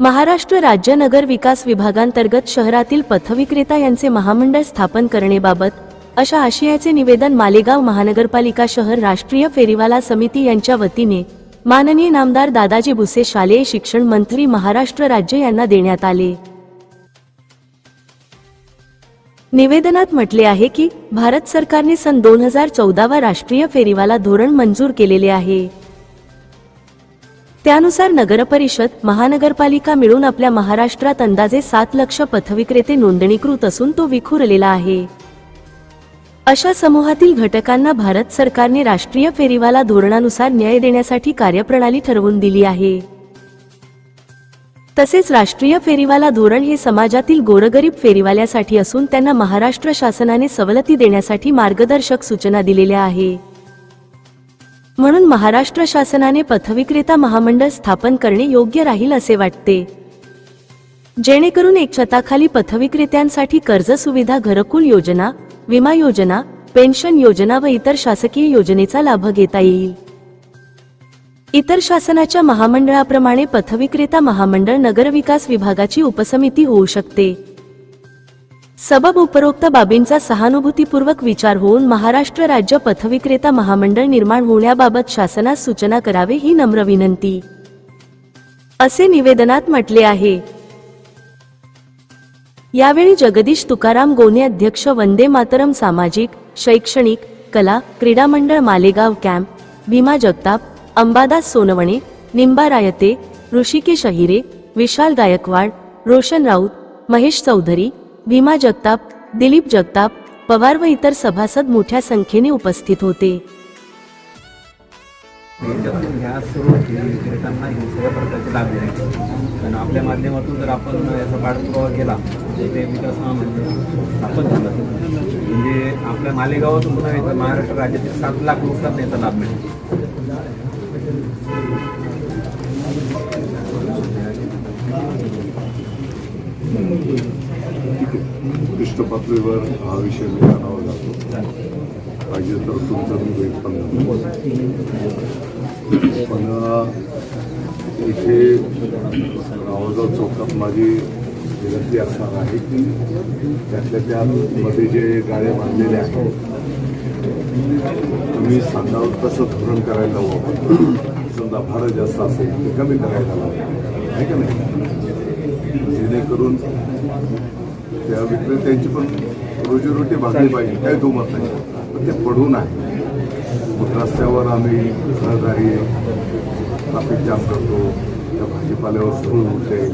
महाराष्ट्र राज्य नगर विकास विभागांतर्गत शहरातील पथविक्रेता यांचे महामंडळ स्थापन करणेबाबत अशा आशयाचे निवेदन मालेगाव महानगरपालिका शहर राष्ट्रीय फेरीवाला समिती यांच्या वतीने माननीय नामदार दादाजी भुसे शालेय शिक्षण मंत्री महाराष्ट्र राज्य यांना देण्यात आले. निवेदनात म्हटले आहे की भारत सरकारने सन दोन हजार चौदावा राष्ट्रीय फेरीवाला धोरण मंजूर केलेले आहे. त्यानुसार नगरपरिषद महानगरपालिका मिळून आपल्या महाराष्ट्रात अंदाजे सात लक्ष पथविक्रेते नोंदणीकृत असून तो विखुरलेला आहे. अशा समूहातील घटकांना भारत सरकारने राष्ट्रीय फेरीवाला धोरणानुसार न्याय देण्यासाठी कार्यप्रणाली ठरवून दिली आहे. तसेच राष्ट्रीय फेरीवाला धोरण हे समाजातील गोरगरीब फेरीवाल्यासाठी असून त्यांना महाराष्ट्र शासनाने सवलती देण्यासाठी मार्गदर्शक सूचना दिलेल्या आहे. म्हणून महाराष्ट्र शासनाने पथविक्रेता महामंडळ स्थापन करणे योग्य राहील असे वाटते. जेणेकरून एक छताखाली पथविक्रेत्यांसाठी कर्ज सुविधा घरकुल योजना विमा योजना पेन्शन योजना व इतर शासकीय योजनेचा लाभ घेता येईल. इतर शासनाच्या महामंडळाप्रमाणे पथविक्रेता महामंडळ नगरविकास विभागाची उपसमिती होऊ शकते. सबब उपरोक्त बाबींचा सहानुभूतीपूर्वक विचार होऊन महाराष्ट्र राज्य पथविक्रेता महामंडळ निर्माण होण्याबाबत शासनास सूचना करावे ही नम्र विनंती. असे निवेदनात म्हटले आहे. यावेळी जगदीश तुकाराम गोने अध्यक्ष वंदे मातरम सामाजिक शैक्षणिक कला क्रीडा मंडळ मालेगाव कॅम्प भीमा जगताप अंबादास सोनवणे निंबा रायते ऋषिकेश अहिरे विशाल गायकवाड रोशन राऊत महेश चौधरी भीमा जगताप दिलीप जगताप पवार व इतर सभासद मोठ्या संख्येने उपस्थित होते. ह्या सर्व विक्रेत्यांना हे सगळ्या प्रकारचे लाभ मिळाले आणि आपल्या माध्यमातून जर आपण याचा पाठपुरावा केला तर ते विकास महामंडळ स्थापन झालं. म्हणजे आपल्या मालेगावातून पुन्हा महाराष्ट्र राज्यातील सात लाख लोकांना याचा लाभ मिळेल. उत्कृष्ट पातळीवर हा विषय मी आणावा जातो. पाहिजे तर तुमचं मी पण पण इथे रावजाव चौकात माझी विनंती असणार आहे की त्यातल्या त्यामध्ये जे गाड्या बांधलेल्या आहेत तुम्ही सांगाल तसं धोरण करायला हवं. समजा भाडं जास्त असेल ते कमी करायला हवं. आहे का नाही? जेणेकरून त्या विक्रेत्यांची पण रोजीरोटी भागली पाहिजे काय तो मत नाही. पण ते पडून आहे. मग रस्त्यावर आम्ही रहदारी ट्राफिक जाम करतो. त्या भाजीपाल्यावर सुरू होते